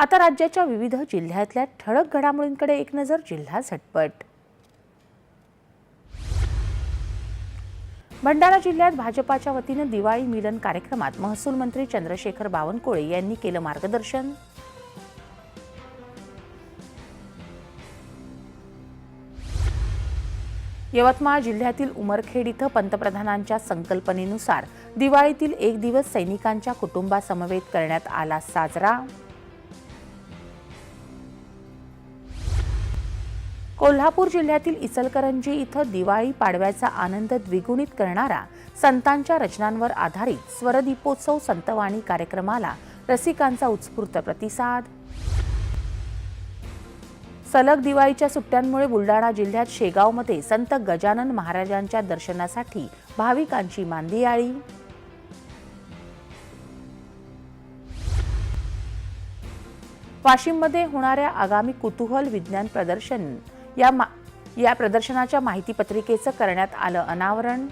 आता राज्याच्या विविध जिल्ह्यातल्या ठळक घडामोडींकडे एक नजर जिल्हा झटपट. भंडारा जिल्ह्यात भाजपाच्या वतीनं दिवाळी मिलन कार्यक्रमात महसूल मंत्री चंद्रशेखर बावनकुळे यांनी केलं मार्गदर्शन. यवतमाळ जिल्ह्यातील उमरखेड इथं पंतप्रधानांच्या संकल्पनेनुसार दिवाळीतील एक दिवस सैनिकांच्या कुटुंबासमवेत करण्यात आला साजरा. कोल्हापूर जिल्ह्यातील इचलकरंजी इथं दिवाळी पाडव्याचा आनंद द्विगुणित करणारा संतांच्या रचनांवर आधारित स्वरदीपोत्सव संतवाणी कार्यक्रमाला रसिकांचा उत्स्फूर्त प्रतिसाद. सलग दिवाळीच्या सुट्ट्यांमुळे बुलडाणा जिल्ह्यात शेगावमध्ये संत गजानन महाराजांच्या दर्शनासाठी भाविकांची मांदियाळी. वाशिममध्ये होणाऱ्या आगामी कुतूहल विज्ञान प्रदर्शन या मा या प्रदर्शनाच्या माहितीपत्रिकेचं करण्यात आलं अनावरण.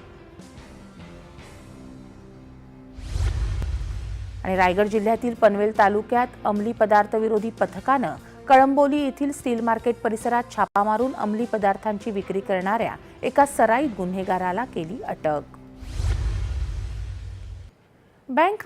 आणि रायगड जिल्ह्यातील पनवेल तालुक्यात अंमली पदार्थ विरोधी पथकानं कळंबोली येथील स्टील मार्केट परिसरात छापा मारून अंमली पदार्थांची विक्री करणाऱ्या एका सराईत गुन्हेगाराला केली अटक. बँक